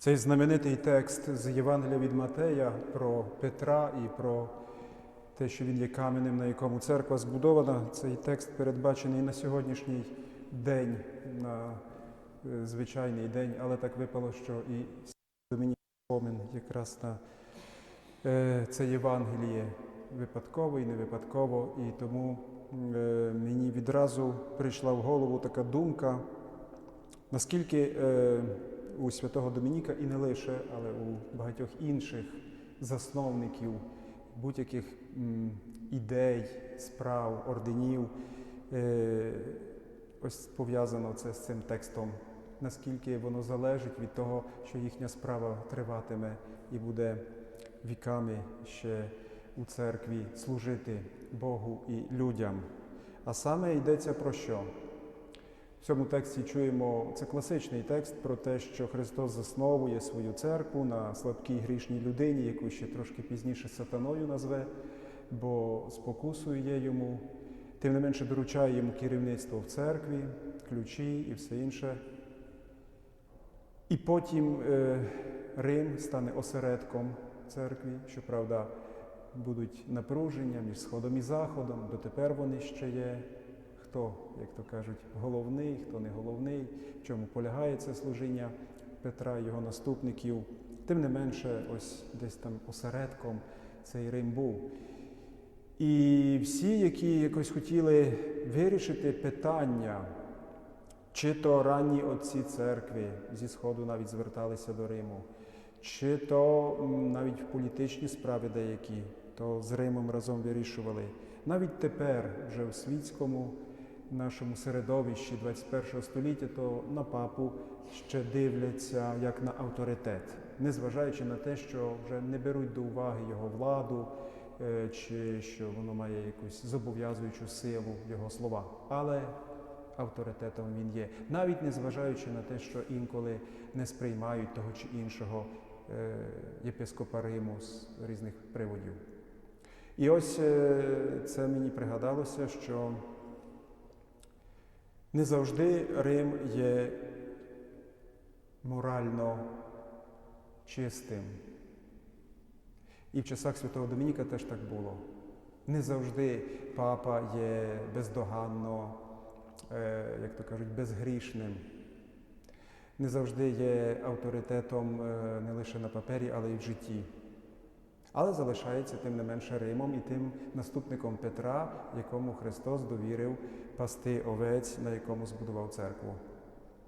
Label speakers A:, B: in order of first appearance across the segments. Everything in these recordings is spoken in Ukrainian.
A: Цей знаменитий текст з Євангелія від Матея про Петра і про те, що він є каменем, на якому церква збудована. Цей текст передбачений на сьогоднішній день, на е, звичайний день, але так випало, що і мені спомин якраз на е, це Євангеліє випадково і не випадково. І тому е, мені відразу прийшла в голову така думка, наскільки у святого Домініка і не лише, але у багатьох інших засновників будь-яких ідей, справ, орденів. Е, ось пов'язано це з цим текстом, наскільки воно залежить від того, що їхня справа триватиме і буде віками ще у церкві служити Богу і людям. А саме йдеться про що? В цьому тексті чуємо це класичний текст про те, що Христос засновує свою церкву на слабкій грішній людині, яку ще трошки пізніше сатаною назве, бо спокусою є йому, тим не менше доручає йому керівництво в церкві, ключі і все інше. І потім е, Рим стане осередком церкві, щоправда, будуть напруження між Сходом і Заходом, дотепер вони ще є хто, як то кажуть, головний, хто не головний, в чому полягає це служіння Петра і його наступників. Тим не менше, ось десь там осередком цей Рим був. І всі, які якось хотіли вирішити питання, чи то ранні отці церкви зі Сходу навіть зверталися до Риму, чи то навіть в політичні справи деякі, то з Римом разом вирішували. Навіть тепер, вже у світському нашому середовищі 21 століття, то на папу ще дивляться як на авторитет, незважаючи на те, що вже не беруть до уваги його владу, е, чи що воно має якусь зобов'язуючу силу його слова. Але авторитетом він є, навіть незважаючи на те, що інколи не сприймають того чи іншого е, єпископа Риму з різних приводів. І ось е, це мені пригадалося, що не завжди Рим є морально чистим. І в часах Святого Домініка теж так було. Не завжди папа є бездоганно, е, як то кажуть, безгрішним. Не завжди є авторитетом е, не лише на папері, але й в житті. Але залишається тим не менше Римом і тим наступником Петра, якому Христос довірив пасти овець, на якому збудував церкву.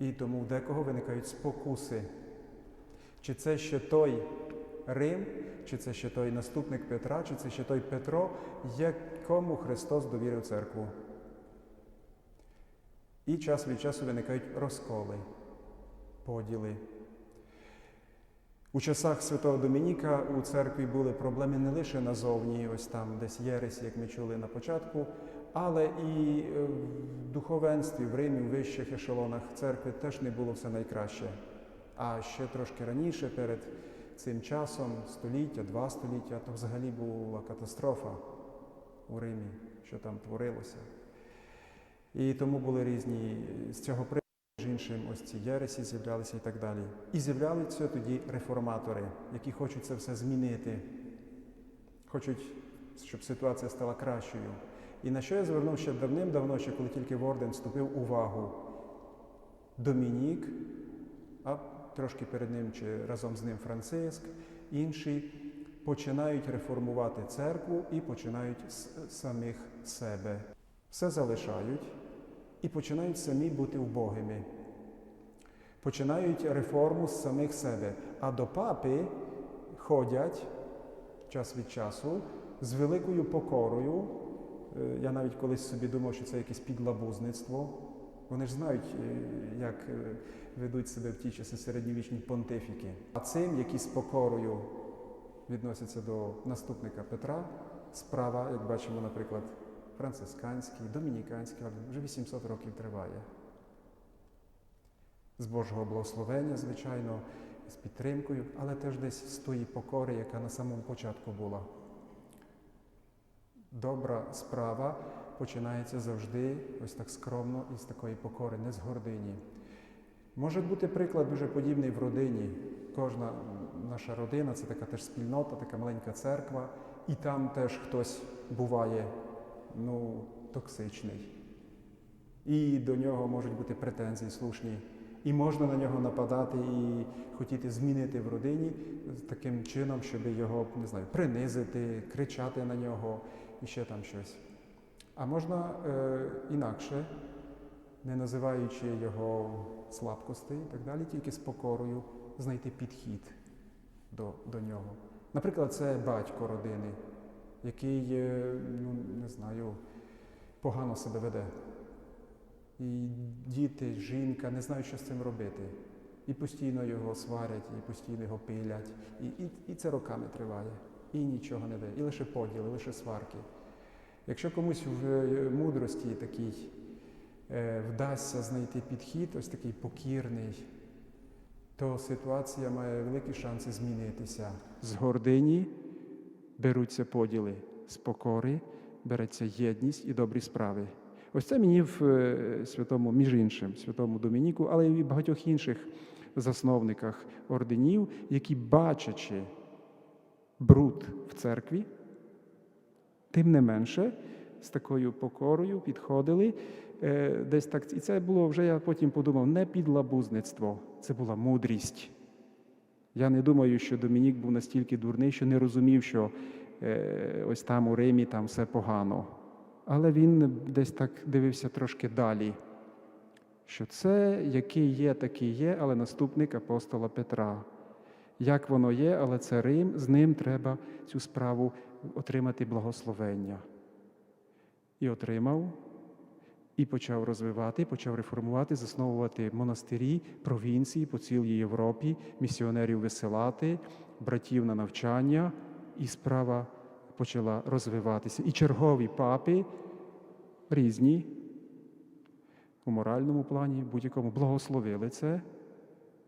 A: І тому в декого виникають спокуси. Чи це ще той Рим, чи це ще той наступник Петра, чи це ще той Петро, якому Христос довірив церкву. І час від часу виникають розколи, поділи. У часах Святого Домініка у церкві були проблеми не лише назовні, ось там десь єресь, як ми чули на початку, але і е, в духовенстві, в Римі, в вищих ешелонах церкви теж не було все найкраще. А ще трошки раніше, перед цим часом, століття, два століття, то взагалі була катастрофа у Римі, що там творилося. І тому були різні з цього. Іншим, ось ці єресі з'являлися і так далі. І з'являлися тоді реформатори, які хочуть це все змінити, хочуть, щоб ситуація стала кращою. І на що я звернув ще давним-давно, ще коли тільки в орден вступив увагу Домінік, а трошки перед ним чи разом з ним Франциск, інші починають реформувати церкву і починають з самих себе. Все залишають і починають самі бути вбогими. Починають реформу з самих себе. А до папи ходять час від часу з великою покорою. Е, Я навіть колись собі думав, що це якесь підлабузництво. Вони ж знають, е, як е, ведуть себе в ті часи середньовічні понтифіки. А цим, які з покорою відносяться до наступника Петра, справа, як бачимо, наприклад, францисканський, домініканський, вже 800 років триває. З Божого благословення, звичайно, з підтримкою, але теж десь з тої покори, яка на самому початку була. Добра справа починається завжди ось так скромно і з такої покори, не з гордині. Може бути приклад дуже подібний в родині, кожна наша родина це така теж спільнота, така маленька церква, і там теж хтось буває ну, токсичний. І до нього можуть бути претензії слушні. І можна на нього нападати і хотіти змінити в родині таким чином, щоб його не знаю, принизити, кричати на нього і ще там щось. А можна е, інакше, не називаючи його слабкостей і так далі, тільки з покорою знайти підхід до, до нього. Наприклад, це батько родини, який, е, ну не знаю, погано себе веде. І діти, жінка не знають, що з цим робити. І постійно його сварять, і постійно його пилять. І, і, і це роками триває. І нічого не дає. І лише поділи, лише сварки. Якщо комусь в е, мудрості такій е, вдасться знайти підхід, ось такий покірний, то ситуація має великі шанси змінитися. З гордині беруться поділи, з покори береться єдність і добрі справи. Ось це мені в е, святому, між іншим, святому Домініку, але і в багатьох інших засновниках орденів, які, бачачи бруд в церкві, тим не менше, з такою покорою підходили. е, Десь так, і це було вже, я потім подумав, не підлабузництво, це була мудрість. Я не думаю, що Домінік був настільки дурний, що не розумів, що е, ось там у Римі там все погано. Але він десь так дивився трошки далі, що це який є, такий є, але наступник апостола Петра. Як воно є, але це Рим, з ним треба цю справу отримати благословення. І отримав, і почав розвивати, почав реформувати, засновувати монастирі, провінції по цілій Європі, місіонерів висилати, братів на навчання, і справа почала розвиватися. І чергові папи різні у моральному плані, будь-якому благословили це.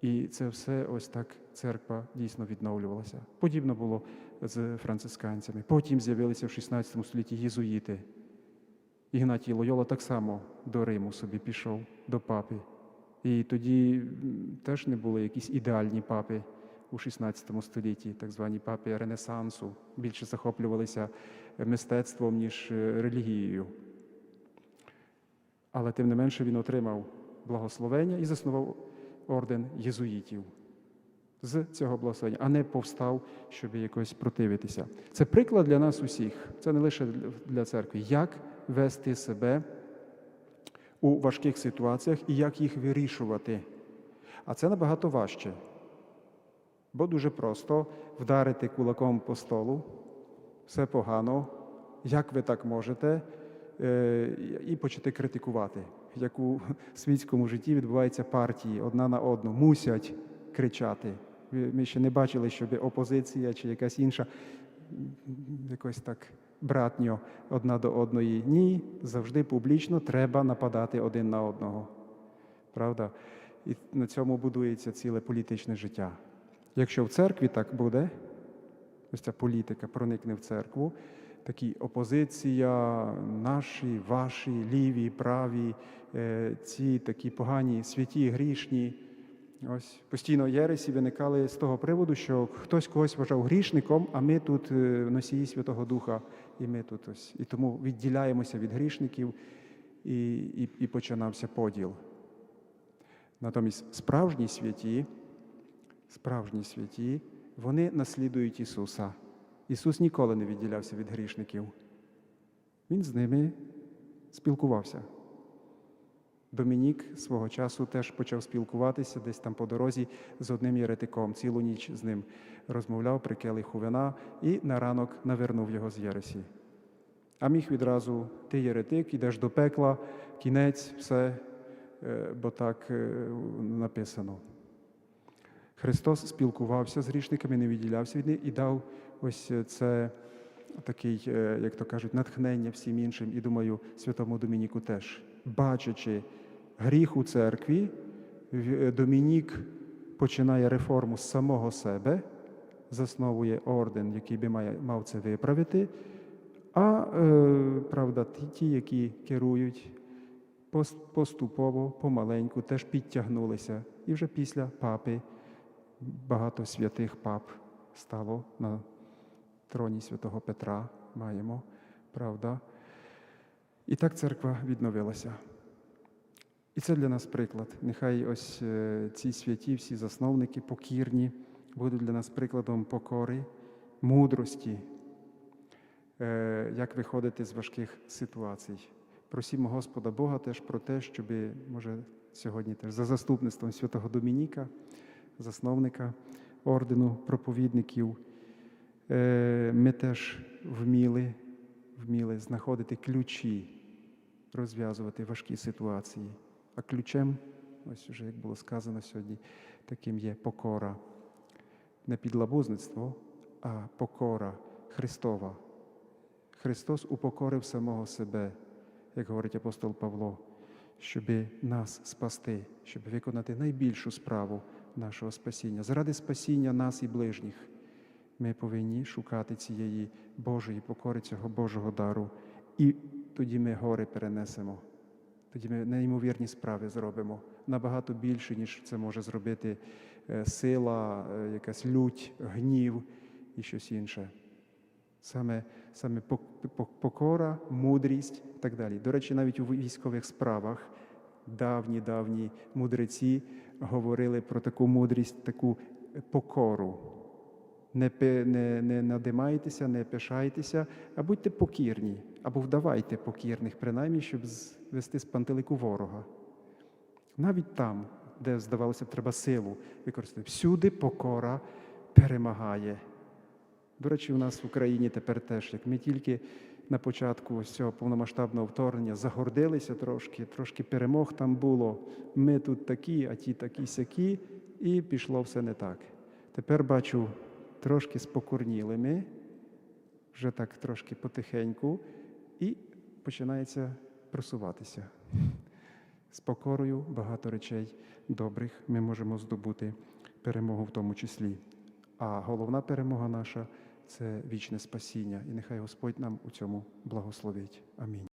A: І це все ось так церква дійсно відновлювалася. Подібно було з францисканцями. Потім з'явилися в 16 столітті єзуїти. Ігнатій Лойола так само до Риму собі пішов, до папи. І тоді теж не були якісь ідеальні папи у 16 столітті, так звані папи Ренесансу, більше захоплювалися мистецтвом, ніж е, релігією. Але тим не менше він отримав благословення і заснував орден єзуїтів з цього благословення, а не повстав, щоб якось противитися. Це приклад для нас усіх, це не лише для церкви, як вести себе у важких ситуаціях і як їх вирішувати. А це набагато важче. Бо дуже просто вдарити кулаком по столу, все погано, як ви так можете, е, і почати критикувати, як у світському житті відбуваються партії одна на одну, мусять кричати. Ми ще не бачили, щоб опозиція чи якась інша якось так братньо одна до одної. Ні, завжди публічно треба нападати один на одного. Правда? І на цьому будується ціле політичне життя. Якщо в церкві так буде, ось ця політика проникне в церкву, такі опозиція, наші, ваші, ліві, праві, е, ці такі погані, святі, грішні. Ось постійно єресі виникали з того приводу, що хтось когось вважав грішником, а ми тут е, носії Святого Духа, і ми тут ось. І тому відділяємося від грішників, і, і, і починався поділ. Натомість справжні святі, справжні святі, вони наслідують Ісуса. Ісус ніколи не відділявся від грішників. Він з ними спілкувався. Домінік свого часу теж почав спілкуватися десь там по дорозі з одним єретиком. Цілу ніч з ним розмовляв при келиху вина і на ранок навернув його з Єресі. А міг відразу ти єретик, йдеш до пекла, кінець, все, е, бо так е, написано. Христос спілкувався з грішниками, не відділявся від них і дав ось це такий, е, як то кажуть, натхнення всім іншим, і думаю, святому Домініку теж. Бачачи гріх у церкві, е, Домінік починає реформу з самого себе, засновує орден, який би мав це виправити. А е, правда, ті, які керують, поступово, помаленьку, теж підтягнулися. І вже після папи багато святих пап стало на троні святого Петра. Маємо, правда? І так церква відновилася. І це для нас приклад. Нехай ось е, ці святі, всі засновники покірні будуть для нас прикладом покори, мудрості, е, як виходити з важких ситуацій. Просімо Господа Бога теж про те, щоб, може, сьогодні теж за заступництвом святого Домініка, засновника ордену проповідників, е, ми теж вміли, вміли знаходити ключі, розв'язувати важкі ситуації. А ключем, ось уже як було сказано сьогодні, таким є покора. Не підлабузництво, а покора Христова. Христос упокорив самого себе, як говорить апостол Павло, щоб нас спасти, щоб виконати найбільшу справу нашого спасіння. Заради спасіння нас і ближніх. Ми повинні шукати цієї Божої покори, цього Божого дару. І тоді ми гори перенесемо. Тоді ми неймовірні справи зробимо набагато більше, ніж це може зробити е, сила, е, якась лють, гнів і щось інше. Саме, саме пок- пок- покора, мудрість і так далі. До речі, навіть у військових справах давні давні мудреці говорили про таку мудрість, таку покору. Не, не, не надимайтеся, не пишайтеся, а будьте покірні, або вдавайте покірних, принаймні, щоб звести з пантелику ворога. Навіть там, де, здавалося треба силу використати, всюди покора перемагає. До речі, у нас в Україні тепер теж, як ми тільки на початку ось цього повномасштабного вторгнення загордилися трошки, трошки перемог там було. Ми тут такі, а ті такі сякі, і пішло все не так. Тепер бачу, трошки спокорніли ми, вже так трошки потихеньку, і починається просуватися. З покорою багато речей добрих ми можемо здобути перемогу в тому числі. А головна перемога наша це вічне спасіння. І нехай Господь нам у цьому благословить. Амінь.